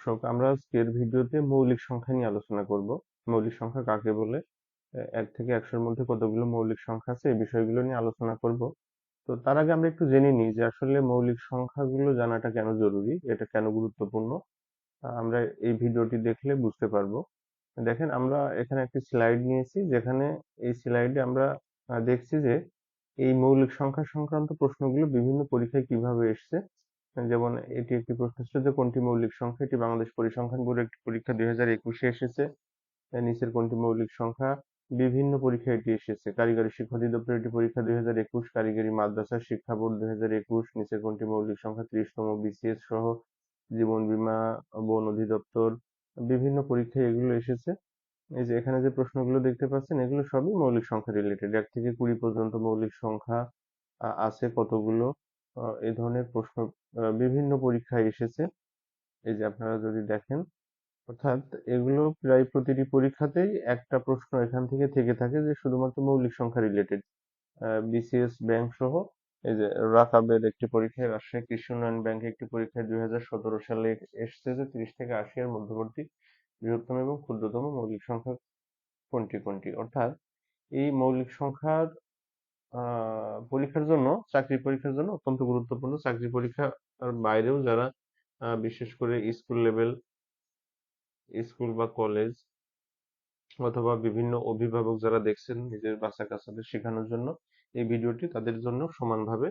দর্শক আমরা আজকের ভিডিওতে মৌলিক সংখ্যা নিয়ে আলোচনা করব। মৌলিক সংখ্যা কাকে বলে? এক থেকে একশোর মধ্যে কতগুলো মৌলিক সংখ্যা আছে? এই বিষয়গুলো নিয়ে আলোচনা করব। তো তার আগে আমরা একটু জেনে নিই যে আসলে মৌলিক সংখ্যাগুলো জানাটা কেন জরুরি? এটা কেন গুরুত্বপূর্ণ? আমরা এই ভিডিওটি দেখলে বুঝতে পারব। দেখেন, আমরা এখানে একটি স্লাইড নিয়েছি, যেখানে এই স্লাইডে আমরা দেখছি যে এই মৌলিক সংখ্যা সংক্রান্ত প্রশ্নগুলো বিভিন্ন পরীক্ষায় কীভাবে এসছে। যেমন এটি একটি প্রশ্ন ছিল যে কোনটি মৌলিক সংখ্যা? এটি বাংলাদেশ পরিসংখ্যান বোর্ডের একটি পরীক্ষা দুই হাজার একুশে এসেছে। নিচের কোনটি মৌলিক সংখ্যা? বিভিন্ন পরীক্ষায় এটি এসেছে। কারিগরি শিক্ষা অধিদপ্তর একটি পরীক্ষা দুই হাজার একুশ, কারিগরি মাদ্রাসা শিক্ষা বোর্ড দুই হাজার একুশ, নিচের কোনটি মৌলিক সংখ্যা? ত্রিশতম বিসিএস সহ জীবন বীমা বন অধিদপ্তর, বিভিন্ন পরীক্ষায় এগুলো এসেছে। এই যে এখানে যে প্রশ্নগুলো দেখতে পাচ্ছেন, এগুলো সবই মৌলিক সংখ্যা রিলেটেড এক থেকে কুড়ি পর্যন্ত মৌলিক সংখ্যা আছে কতগুলো? এই ধরনের প্রশ্ন বিভিন্ন পরীক্ষায় এসেছে। এই যে আপনারা যদি দেখেন, অর্থাৎ এগুলো প্রায় প্রতিটি পরীক্ষাতেই একটা প্রশ্ন এখান থেকে থেকে থাকে যে শুধুমাত্র মৌলিক সংখ্যা রিলেটেড বিসিএস ব্যাংক সহ, এই যে রাকাবের একটি পরীক্ষায়, রাজশাহী কৃষি উন্নয়ন ব্যাংকে একটি পরীক্ষায় দুই হাজার সতেরো সালে এসছে যে তিরিশ থেকে আশি এর মধ্যবর্তী বৃহত্তম এবং ক্ষুদ্রতম মৌলিক সংখ্যা কোনটি কোনটি? অর্থাৎ এই মৌলিক সংখ্যার পরীক্ষার জন্য, চাকরি পরীক্ষার জন্য অত্যন্ত গুরুত্বপূর্ণ। চাকরি পরীক্ষার বাইরেও যারা বিশেষ করে স্কুল লেভেল, স্কুল বা কলেজ অথবা বিভিন্ন অভিভাবক যারা দেখছেন নিজের বাচ্চা কাচ্চাদের শেখানোর জন্য, এই ভিডিওটি তাদের জন্য সমানভাবে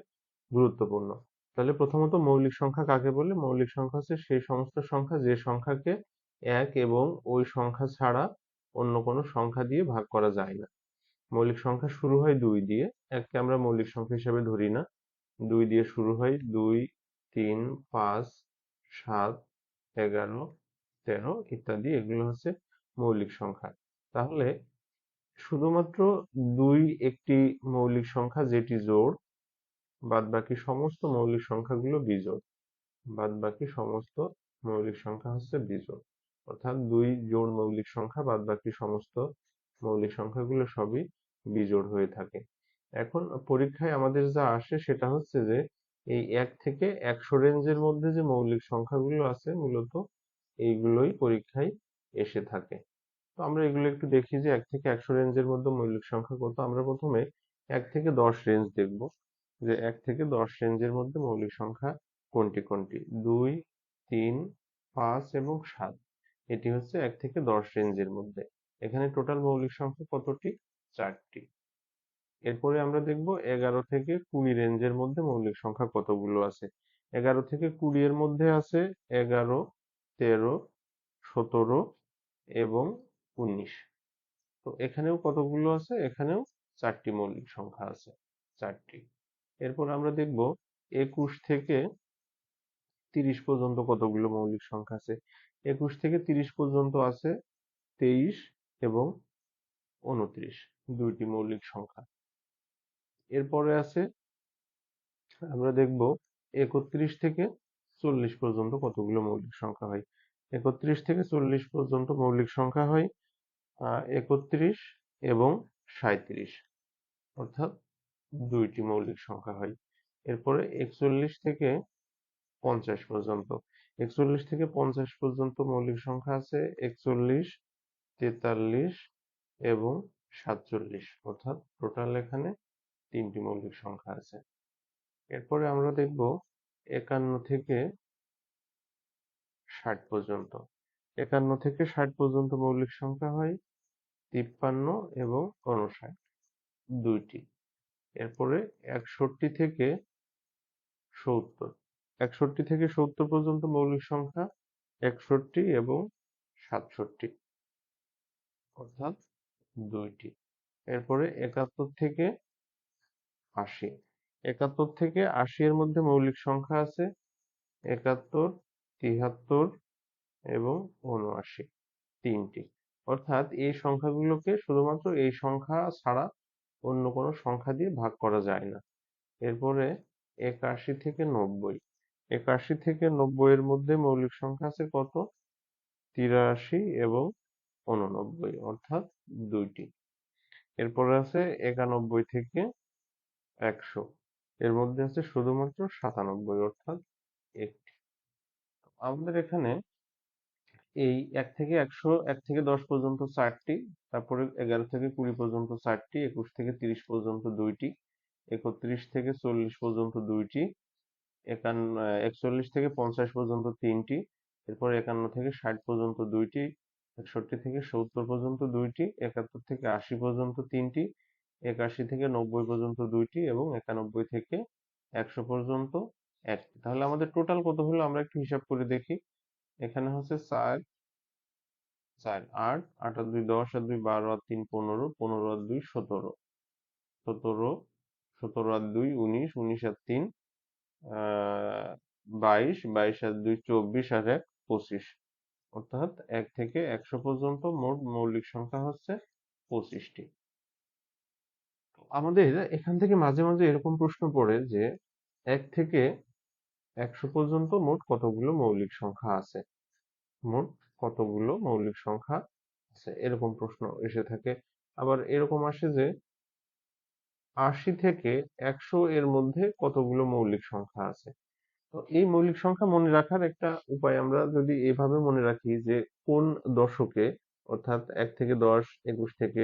গুরুত্বপূর্ণ। তাহলে প্রথমত মৌলিক সংখ্যা কাকে বলে? মৌলিক সংখ্যা হচ্ছে সেই সমস্ত সংখ্যা যে সংখ্যাকে এক এবং ওই সংখ্যা ছাড়া অন্য কোনো সংখ্যা দিয়ে ভাগ করা যায় না। মৌলিক সংখ্যা শুরু হয় দুই দিয়ে। এককে আমরা মৌলিক সংখ্যা হিসেবে ধরি না। দুই দিয়ে শুরু হয় দুই, তিন, পাঁচ, সাত, এগারো, তেরো ইত্যাদি। এগুলো হচ্ছে মৌলিক সংখ্যা। তাহলে শুধুমাত্র দুই একটি মৌলিক সংখ্যা যেটি জোড় বাদ বাকি সমস্ত মৌলিক সংখ্যাগুলো বিজোড়। বাদ বাকি সমস্ত মৌলিক সংখ্যা হচ্ছে বিজোড়। অর্থাৎ দুই জোড় মৌলিক সংখ্যা বাদ বাকি সমস্ত মৌলিক সংখ্যাগুলো সবই বিজোড় হয়ে থাকে। এখন পরীক্ষায় আমাদের যা আসে সেটা হচ্ছে যে, এই এক থেকে একশো রেঞ্জের মধ্যে যে মৌলিক সংখ্যাগুলো আছে মূলত এইগুলোই পরীক্ষায় এসে থাকে। তো আমরা এগুলো একটু দেখি যে, এক থেকে একশো রেঞ্জের মধ্যে মৌলিক সংখ্যা কত। আমরা প্রথমে এক থেকে দশ রেঞ্জ দেখব যে, এক থেকে দশ রেঞ্জের মধ্যে মৌলিক সংখ্যা কোনটি কোনটি? দুই, তিন, পাঁচ এবং সাত। এটি হচ্ছে এক থেকে দশ রেঞ্জের মধ্যে। এখানে টোটাল মৌলিক সংখ্যা কতটি? চারটি। এরপরে আমরা দেখব এগারো থেকে কুড়ি রেঞ্জের মধ্যে মৌলিক সংখ্যা কতগুলো আছে। এগারো থেকে কুড়ি এর মধ্যে আছে এগারো, তেরো, সতেরো এবং উনিশ। তো এখানেও কতগুলো আছে? এখানেও চারটি মৌলিক সংখ্যা আছে, চারটি। এরপর আমরা দেখব একুশ থেকে তিরিশ পর্যন্ত কতগুলো মৌলিক সংখ্যা আছে। একুশ থেকে তিরিশ পর্যন্ত আছে তেইশ এবং উনত্রিশ, দুইটি মৌলিক সংখ্যা। এরপরে আছে, আমরা দেখব একত্রিশ থেকে চল্লিশ পর্যন্ত কতগুলো মৌলিক সংখ্যা হয়। একত্রিশ থেকে চল্লিশ পর্যন্ত মৌলিক সংখ্যা হয় একত্রিশ এবং সাঁত্রিশ অর্থাৎ দুইটি মৌলিক সংখ্যা হয়। এরপরে একচল্লিশ থেকে পঞ্চাশ পর্যন্ত, একচল্লিশ থেকে পঞ্চাশ পর্যন্ত মৌলিক সংখ্যা আছে, একচল্লিশ, তেতাল্লিশ এবং সাতচল্লিশ অর্থাৎ টোটাল এখানে তিনটি মৌলিক সংখ্যা আছে। এরপরে আমরা দেখব একান্ন থেকে ষাট পর্যন্ত। একান্ন থেকে ষাট পর্যন্ত মৌলিক সংখ্যা হয় তিপ্পান্ন এবং উনষাট দুইটি। এরপরে একষট্টি থেকে সত্তর। একষট্টি থেকে সত্তর পর্যন্ত মৌলিক সংখ্যা একষট্টি এবং সাতষট্টি। অর্থাৎ দুইটি। এরপরে একাত্তর থেকে আশি। একাত্তর থেকে আশি এর মধ্যে মৌলিক সংখ্যা আছে। একাত্তর, তিহাত্তর এবং উনআশি। তিনটি। অর্থাৎ এই সংখ্যাগুলোকে শুধুমাত্র এই সংখ্যা ছাড়া অন্য কোনো সংখ্যা দিয়ে ভাগ করা যায় না। এরপরে একাশি থেকে নব্বই। একাশি থেকে নব্বই এর মধ্যে মৌলিক সংখ্যা আছে কত? তিরাশি এবং উননব্বই অর্থাৎ দুইটি। এরপরে আছে একানব্বই থেকে একশো। এর মধ্যে আছে শুধুমাত্র সাতানব্বই অর্থাৎ একটি। আমাদের এখানে এই এক থেকে একশো, এক থেকে দশ পর্যন্ত চারটি, তারপরে এগারো থেকে কুড়ি পর্যন্ত চারটি, একুশ থেকে তিরিশ পর্যন্ত দুইটি, একত্রিশ থেকে চল্লিশ পর্যন্ত দুইটি, একান্ন, একচল্লিশ থেকে পঞ্চাশ পর্যন্ত তিনটি, এরপর একান্ন থেকে ষাট পর্যন্ত দুইটি একষট্টি থেকে সত্তর পর্যন্ত দুইটি, একাত্তর থেকে আশি পর্যন্ত তিনটি, একাশি থেকে নব্বই পর্যন্ত দুইটি এবং একানব্বই থেকে একশো পর্যন্ত একটি। তাহলে আমাদের টোটাল কত হলো? আমরা একটু হিসাব করে দেখি। এখানে হচ্ছে চার চার, আট আট আর দুই দশ, আর দুই বারো, আর তিন পনেরো পনেরো আর দুই সতেরো। সতেরো সতেরো আর দুই উনিশ উনিশ আর তিন বাইশ বাইশ আর দুই চব্বিশ আর এক পঁচিশ। অর্থাৎ এক থেকে একশো পর্যন্ত মোট মৌলিক সংখ্যা হচ্ছে পঁচিশটি। আমাদের এখান থেকে মাঝে মাঝে এরকম প্রশ্ন পড়ে যে এক থেকে একশো পর্যন্ত মোট কতগুলো মৌলিক সংখ্যা আছে? মোট কতগুলো মৌলিক সংখ্যা আছে? এরকম প্রশ্ন এসে থাকে। আবার এরকম আসে যে আশি থেকে একশো এর মধ্যে কতগুলো মৌলিক সংখ্যা আছে? তো এই মৌলিক সংখ্যা মনে রাখার একটা উপায় আমরা যদি এভাবে মনে রাখি যে কোন দশকে, অর্থাৎ এক থেকে দশ, একুশ থেকে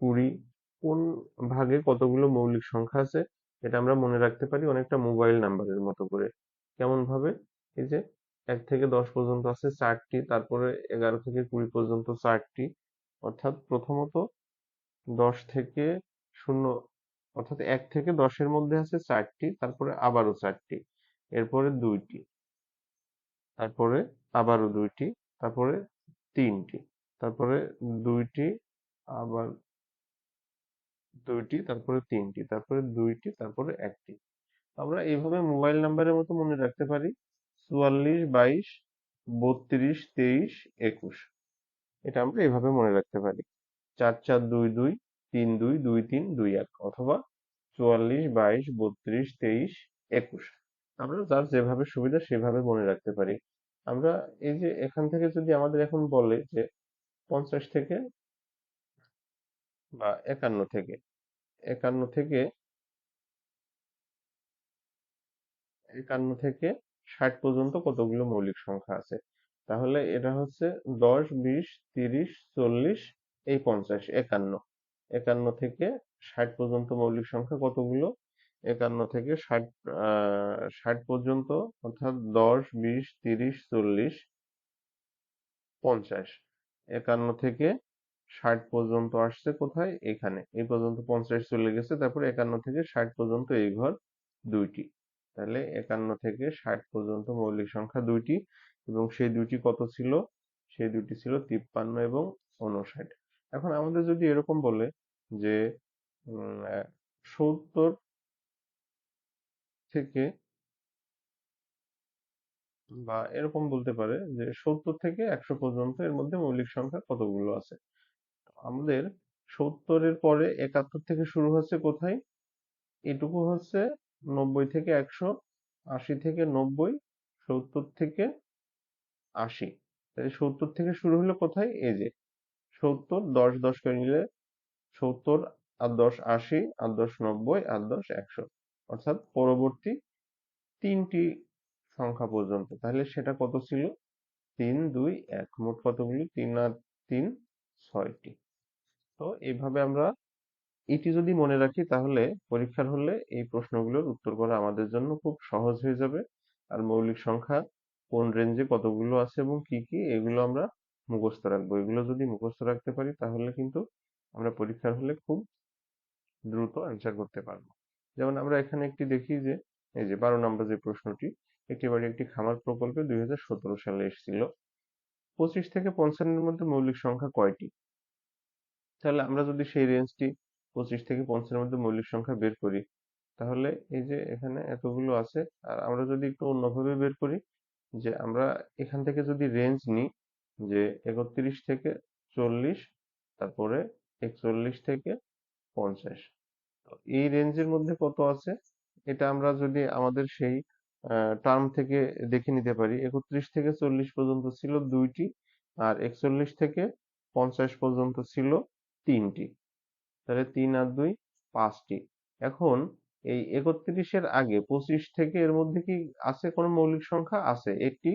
কুড়ি, কোন ভাগে কতগুলো মৌলিক সংখ্যা আছে, এটা আমরা মনে রাখতে পারি অনেকটা মোবাইল নাম্বারের মতো করে। কেমন ভাবে? এই যে এক থেকে দশ পর্যন্ত আছে চারটি, তারপরে এগারো থেকে কুড়ি পর্যন্ত চারটি, অর্থাৎ প্রথমত দশ থেকে শূন্য, অর্থাৎ এক থেকে দশের মধ্যে আছে চারটি, তারপরে আবারও চারটি। এরপরে দুইটি। তারপরে আবারও দুইটি, তারপরে তিনটি, তারপরে দুইটি, আবার দুইটি, তারপরে তিনটি, তারপরে দুইটি, তারপরে একটি। আমরা এইভাবে মোবাইল নাম্বারের মতো মনে রাখতে পারি, চুয়াল্লিশ, বাইশ, বত্রিশ, তেইশ, একুশ। এটা আমরা এইভাবে মনে রাখতে পারি। চার চার দুই দুই, তিন দুই দুই তিন, দুই এক, অথবা চুয়াল্লিশ, বাইশ, বত্রিশ, তেইশ, একুশ। আমরা যার যেভাবে সুবিধা সেভাবে মনে রাখতে পারি। আমরা এই যে এখান থেকে যদি আমাদের এখন বলে যে পঞ্চাশ থেকে বা একান্ন থেকে একান্ন থেকে একান্ন থেকে ষাট পর্যন্ত কতগুলো মৌলিক সংখ্যা আছে? তাহলে এটা হচ্ছে দশ, বিশ, তিরিশ, চল্লিশ, এই পঞ্চাশ, একান্ন। একান্ন থেকে ষাট পর্যন্ত মৌলিক সংখ্যা কতগুলো? একান্ন থেকে ষাট ষাট পর্যন্ত, অর্থাৎ দশ, বিশ, তিরিশ, চল্লিশ, পঞ্চাশ। একান্ন থেকে ষাট পর্যন্ত আসছে কোথায়? এখানে। এই পর্যন্ত পঞ্চাশ চলে গেছে, তারপর একান্ন থেকে ষাট পর্যন্ত এই ঘর দুইটি। তাহলে একান্ন থেকে ষাট পর্যন্ত মৌলিক সংখ্যা দুইটি এবং সেই দুইটি কত ছিল? সেই দুটি ছিল তিপ্পান্ন এবং উনষাট এখন আমাদের যদি এরকম বলে যে সত্তর থেকে বা এরকম বলতে পারে যে, সত্তর থেকে একশো পর্যন্ত এর মধ্যে মৌলিক সংখ্যা কতগুলো আছে? আমাদের সত্তরের পরে একাত্তর থেকে শুরু হচ্ছে কোথায়? এটুকু হচ্ছে নব্বই থেকে একশো, আশি থেকে নব্বই, সত্তর থেকে আশি। তাহলে সত্তর থেকে শুরু হলো কোথায়? এই যে, সত্তর, দশ দশ করে নিলে সত্তর, আর দশ, আশি, আর দশ, নব্বই, আর দশ, একশো। অর্থাৎ পরবর্তী তিনটি সংখ্যা পর্যন্ত। তাহলে সেটা কত ছিল? তিন, দুই, এক। মোট কতগুলি? তিন আর তিন, ছয়টি। তো এইভাবে আমরা এটি যদি মনে রাখি, তাহলে পরীক্ষার হলে এই প্রশ্নগুলোর উত্তর করা আমাদের জন্য খুব সহজ হয়ে যাবে। আর মৌলিক সংখ্যা কোন রেঞ্জে কতগুলো আছে এবং কি কি, এগুলো আমরা মুখস্থ রাখব। এগুলো যদি মুখস্থ রাখতে পারি, তাহলে কিন্তু আমরা পরীক্ষার হলে খুব দ্রুত অ্যান্সার করতে পারব। যেমন আমরা এখানে একটি দেখি যে, এই যে বারো নম্বর যে প্রশ্নটি একটি বাড়ি একটি খামার প্রকল্পে দুই হাজার সতেরো সালে এসেছিল। পঁচিশ থেকে পঞ্চান্নের মধ্যে মৌলিক সংখ্যা কয়টি? তাহলে আমরা যদি সেই রেঞ্জটি পঁচিশ থেকে পঞ্চাশের মধ্যে মৌলিক সংখ্যা বের করি, তাহলে এই যে এখানে এতগুলো আছে, আর আমরা যদি একটু অন্যভাবে বের করি, যে আমরা এখান থেকে যদি রেঞ্জ নিই, যে একত্রিশ থেকে চল্লিশ, তারপরে একচল্লিশ থেকে পঞ্চাশ এই রেঞ্জের মধ্যে কত আছে? এটা আমরা যদি আমাদের সেই টার্ম থেকে দেখে নিতে পারি, একত্রিশ থেকে চল্লিশ পর্যন্ত ছিল দুইটি আর একচল্লিশ থেকে পঞ্চাশ পর্যন্ত ছিল তিনটি। তাহলে তিন আর দুই, পাঁচটি। এখন এই একত্রিশের আগে পঁচিশ থেকে এর মধ্যে কি আছে কোনো মৌলিক সংখ্যা? আছে, একটি,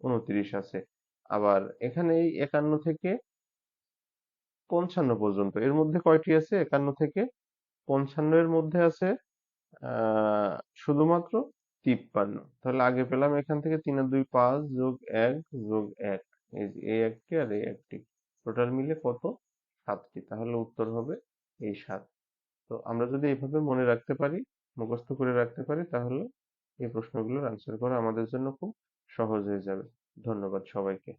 উনত্রিশ আছে। আবার এখানে এই একান্ন থেকে পঞ্চান্ন পর্যন্ত, এর মধ্যে কয়টি আছে? একান্ন থেকে পঞ্চান্ন এর মধ্যে আছে শুধুমাত্র তিপ্পান্ন। তাহলে আগে পেলাম এখান থেকে তিন দুই পাঁচ যোগ এক যোগ এক। এই একটি আর এই একটি টোটাল মিলে কত? সাতটি তাহলে উত্তর হবে এই সাত। তো আমরা যদি এভাবে মনে রাখতে পারি, মুখস্থ করে রাখতে পারি, তাহলে এই প্রশ্নগুলোর আনসার করা আমাদের জন্য খুব সহজ হয়ে যাবে। ধন্যবাদ সবাইকে।